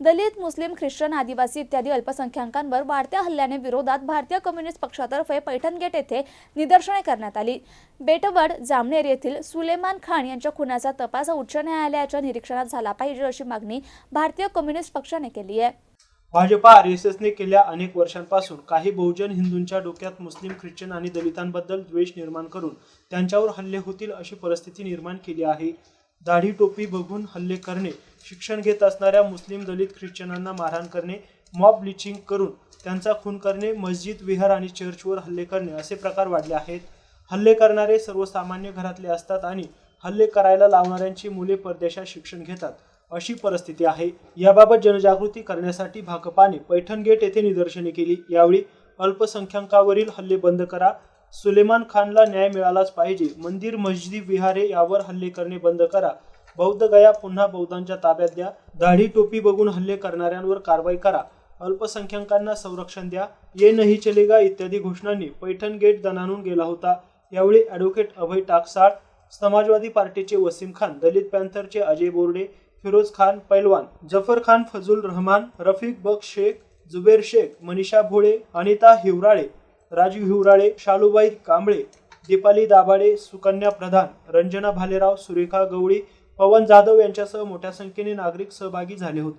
दलित मुस्लिम Christian आदिवासी इत्यादी अल्पसंख्याकांवर वाढत्या हल्ल्याने विरोधात भारतीय कम्युनिस्ट पक्षातर्फे पैठण गेट येथे निदर्शने करण्यात आली. बेटवड जामनेर येथील सुलेमान खान यांच्या खुनाचा तपास उच्च न्यायालयाच्या निरीक्षणात झाला पाहिजे अशी मागणी भारतीय कम्युनिस्ट पक्षाने केली आहे. भाजपा आर एस एसने गेल्या अनेक वर्षांपासून काही बहुजन हिंदूंच्या डोक्यात मुस्लिम ख्रिश्चन आणि दलितांबद्दल द्वेष निर्माण करून त्यांच्यावर हल्ले होतील अशी परिस्थिती निर्माण केली आहे. दाढी टोपी बघून हल्ले करणे शिक्षण घेत असणाऱ्या मुस्लिम दलित ख्रिश्चनांना मारहाण करणे मॉब ब्लिचिंग करून त्यांचा खून करणे मस्जिद विहार आणि चर्चवर हल्ले करणे असे प्रकार वाढले आहेत. हल्ले करणारे सर्वसामान्य घरातले असतात आणि हल्ले करायला लावणाऱ्यांची मुले परदेशात शिक्षण घेतात. अशी परिस्थिती आहे. याबाबत जनजागृती करण्यासाठी भाकपाने पैठण गेट येथे निदर्शने केली. यावेळी अल्पसंख्याकावरील हल्ले बंद करा सुलेमान खानला न्याय मिळालाच पाहिजे. मंदिर मस्जिदी विहारे यावर हल्ले करणे बंद करा. बौद्ध गया पुन्हा बौद्धांच्या ताब्यात द्या. दाढी टोपी बघून हल्ले करणाऱ्यांवर कारवाई करा. अल्पसंख्याकांना संरक्षण द्या. ये नाही चलेगा इत्यादी घोषणांनी पैठण गेट दणानून गेला होता. यावेळी ॲडव्होकेट अभय टाकसाळ समाजवादी पार्टीचे वसीम खान दलित पॅन्थरचे अजय बोर्डे फिरोज खान पैलवान जफर खान फजुल रहमान रफिक बख शेख जुबेर शेख मनीषा भोळे अनिता हिवराळे राजू हिवराळे शालूबाई कांबळे दीपाली दाभाडे सुकन्या प्रधान रंजना भालेराव सुरेखा गवळी पवन जाधव यांच्यासह मोठ्या संख्येने नागरिक सहभागी झाले होते.